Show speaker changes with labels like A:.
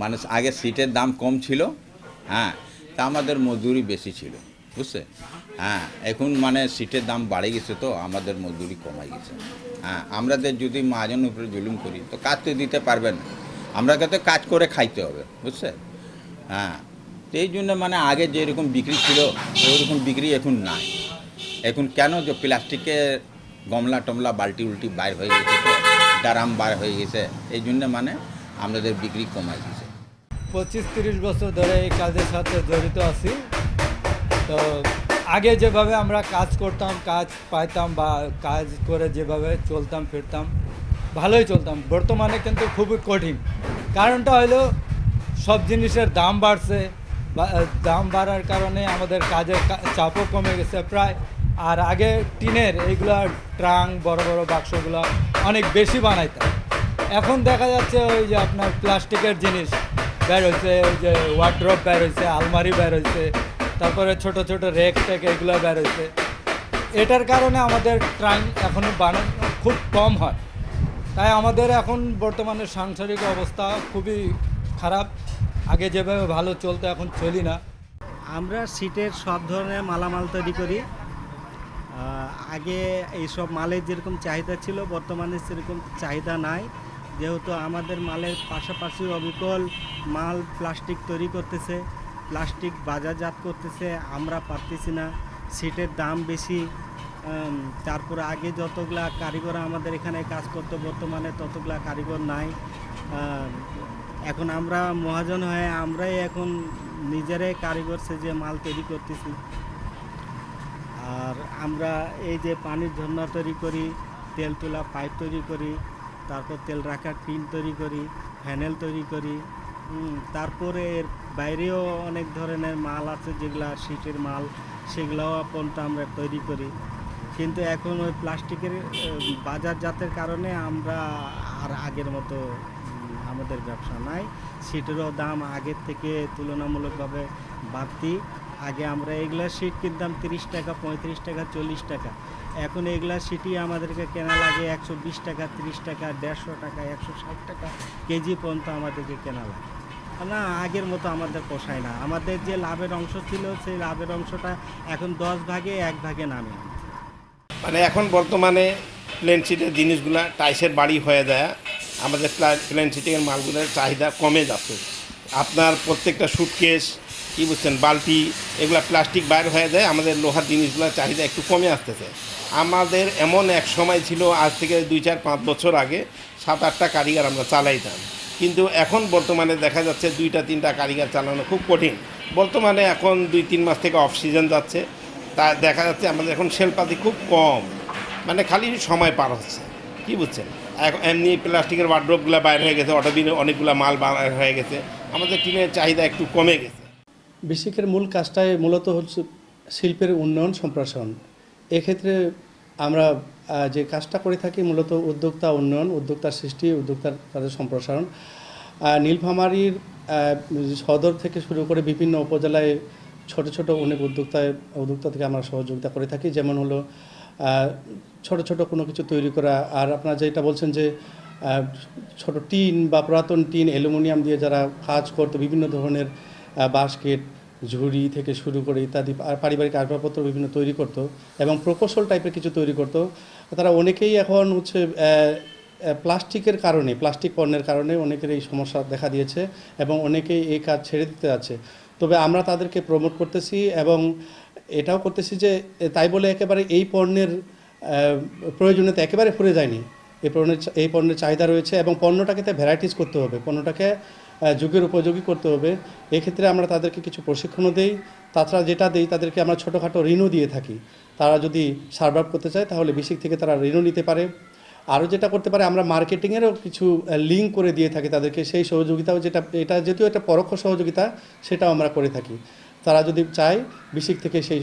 A: মানে আগে সিটের দাম কম ছিল হ্যাঁ তা আমাদের মজদুরি বেশি ছিল, বুঝছে? হ্যাঁ এখন মানে সিটের দাম বাড়ে গেছে তো, আমাদের মজদুরি কমাই গেছে। হ্যাঁ আমাদের যদি মাজন উপরে জুলুম করি, তো কাজ তো দিতে পারবেন না। আমরাকে তো কাজ করে খাইতে হবে, বুঝছে? হ্যাঁ তো এই জন্য মানে আগে যেরকম বিক্রি ছিল ওইরকম বিক্রি এখন নাই। এখন কেন যে প্লাস্টিকের গমলা টমলা বালতি উল্টি বাইর হয়ে গেছে ডারাম বার হয়ে গেছে, এই জন্য মানে আমাদের বিক্রি কমাই গেছে।
B: পঁচিশ তিরিশ বছর ধরে এই কাজের সাথে জড়িত আছি। তো আগে যেভাবে আমরা কাজ করতাম, কাজ পাইতাম বা কাজ করে যেভাবে চলতাম, ফিরতাম, ভালোই চলতাম। বর্তমানে কিন্তু খুবই কঠিন। কারণটা হলো সব জিনিসের দাম বাড়ছে দাম বাড়ার কারণে আমাদের কাজের চাপও কমে গেছে প্রায়। আর আগে টিনের এইগুলা ট্রাং, বড় বড় বাক্সগুলো অনেক বেশি বানাইতাম। এখন দেখা যাচ্ছে ওই যে আপনার প্লাস্টিকের জিনিস বের হয়েছে ওই যে ওয়ার্ড্রপ বের হয়েছে আলমারি বের হয়েছে তারপরে ছোট ছোট রেক টেক এগুলো বের হয়েছে এটার কারণে আমাদের ট্রাং এখনও বানানো খুব কম হয়। তাই আমাদের এখন বর্তমানে সাংসারিক অবস্থা খুবই খারাপ। আগে যেভাবে ভালো চলতো, এখন চলি না।
C: আমরা সিটের সব ধরনের মালামাল তৈরি করি। আগে এইসব মালের যেরকম চাহিদা ছিল, বর্তমানে সেরকম চাহিদা নাই। যেহেতু আমাদের মালের পাশাপাশি অবিকল মাল প্লাস্টিক তৈরি করতেছে, প্লাস্টিক বাজারজাত করতেছে, আমরা পারতেছি না। সিটের দাম বেশি তারপরে আগে যতগুলা কারিগর আমাদের এখানে কাজ করতো, বর্তমানে ততগুলা কারিগর নাই। এখন আমরা মহাজন হয়ে আমরাই এখন নিজেরাই কারিগর সেজে মাল তৈরি করতেছি। আর আমরা এই যে পানির ঝর্ণা তৈরি করি, তেল তোলা, পাইপ তৈরি করি তারপর তেল রাখার টিন তৈরি করি, ফ্যানেল তৈরি করি তারপরে এর বাইরেও অনেক ধরনের মাল আছে যেগুলা শীতের মাল, সেগুলোও পর্যন্ত আমরা তৈরি করি। কিন্তু এখন ওই প্লাস্টিকের বাজারজাতের কারণে আমরা আর আগের মতো আমাদের ব্যবসা নাই। সিটেরও দাম আগের থেকে তুলনামূলকভাবে বাড়তি। আগে আমরা এগুলা সিট কিনতাম তিরিশ টাকা, পঁয়ত্রিশ টাকা, চল্লিশ টাকা। এখন এগুলা সিটই আমাদেরকে কেনা লাগে একশো বিশ টাকা, তিরিশ টাকা, দেড়শো টাকা, একশো ষাট টাকা কেজি পর্যন্ত আমাদেরকে কেনা লাগে। না, আগের মতো আমাদের পোষায় না। আমাদের যে লাভের অংশ ছিল, সেই লাভের অংশটা এখন দশ ভাগে, এক ভাগে নামে।
D: মানে এখন বর্তমানে প্লেন সিটের জিনিসগুলা টাইসের বাড়ি হয়ে যায়। আমাদের প্লেন সিটের মালগুলোর চাহিদা কমে যাচ্ছে। আপনার প্রত্যেকটা সুটকেস, কী বুঝছেন, বালতি, এগুলা প্লাস্টিক বাইর হয়ে যায়। আমাদের লোহার জিনিসগুলোর চাহিদা একটু কমে আসতেছে। আমাদের এমন এক সময় ছিল, আজ থেকে দুই চার পাঁচ বছর আগে সাত আটটা কারিগর আমরা চালাইতাম। কিন্তু এখন বর্তমানে দেখা যাচ্ছে দুইটা, তিনটা কারিগর চালানো খুব কঠিন। বর্তমানে এখন দুই, তিন মাস থেকে অফ সিজন যাচ্ছে। তা দেখা যাচ্ছে আমাদের এখন সেলপাতি খুব কম। মানে খালি সময় পার হচ্ছে। কি বুঝছেন? এখন এমনি প্লাস্টিকের ওয়ার্ড্রোপগুলো বাইর হয়ে গেছে অটোবিনে অনেকগুলো মাল বাইর হয়ে গেছে। আমাদের টিনের চাহিদা একটু কমে গেছে।
E: বেসিকের মূল কাজটাই মূলত হচ্ছে শিল্পের উন্নয়ন সম্প্রসারণ। এক্ষেত্রে আমরা যে কাজটা করে থাকি মূলত উদ্যোক্তা উন্নয়ন, উদ্যোক্তার সৃষ্টি, উদ্যোক্তার তাদের সম্প্রসারণ। নীলফামারীর সদর থেকে শুরু করে বিভিন্ন উপজেলায় ছোট ছোট অনেক উদ্যোক্তায় উদ্যোক্তা থেকে আমরা সহযোগিতা করে থাকি। যেমন হলো ছোট ছোট কোনো কিছু তৈরি করা। আর আপনারা যেটা বলছেন যে ছোট টিন বা পুরাতন টিন, অ্যালুমিনিয়াম দিয়ে যারা কাজ করতো, বিভিন্ন ধরনের বাস্কেট ঝুড়ি থেকে শুরু করে ইত্যাদি পারিবারিক আসবাবপত্র বিভিন্ন তৈরি করতো এবং প্রকৌশল টাইপের কিছু তৈরি করতো। তারা অনেকেই এখন হচ্ছে প্লাস্টিকের কারণে, প্লাস্টিক পণ্যের কারণে অনেকের এই সমস্যা দেখা দিয়েছে এবং অনেকেই এই কাজ ছেড়ে দিতে যাচ্ছে। তবে আমরা তাদেরকে প্রমোট করতেছি এবং এটাও করতেছি যে তাই বলে একেবারে এই পণ্যের প্রয়োজনীয়তা একেবারে ফুরে যায়নি। এই পণ্যের এই পণ্যের চাহিদা রয়েছে এবং পণ্যটাকে ভ্যারাইটিস করতে হবে। পণ্যটাকে যুগের উপযোগী করতে হবে। এক্ষেত্রে আমরা তাদেরকে কিছু প্রশিক্ষণও দেই। তাছাড়া যেটা দেই, তাদেরকে আমরা ছোটোখাটো ঋণও দিয়ে থাকি। তারা যদি সার্ভাইভ করতে চায়, তাহলে বেসিক থেকে তারা ঋণও নিতে পারে। আরও যেটা করতে পারে, আমরা মার্কেটিংয়েরও কিছু লিঙ্ক করে দিয়ে থাকি তাদেরকে। সেই সহযোগিতাও যেটা, এটা যেহেতু একটা পরোক্ষ সহযোগিতা, সেটাও আমরা করে থাকি। তারা যদি চায় বেসিক থেকে সেই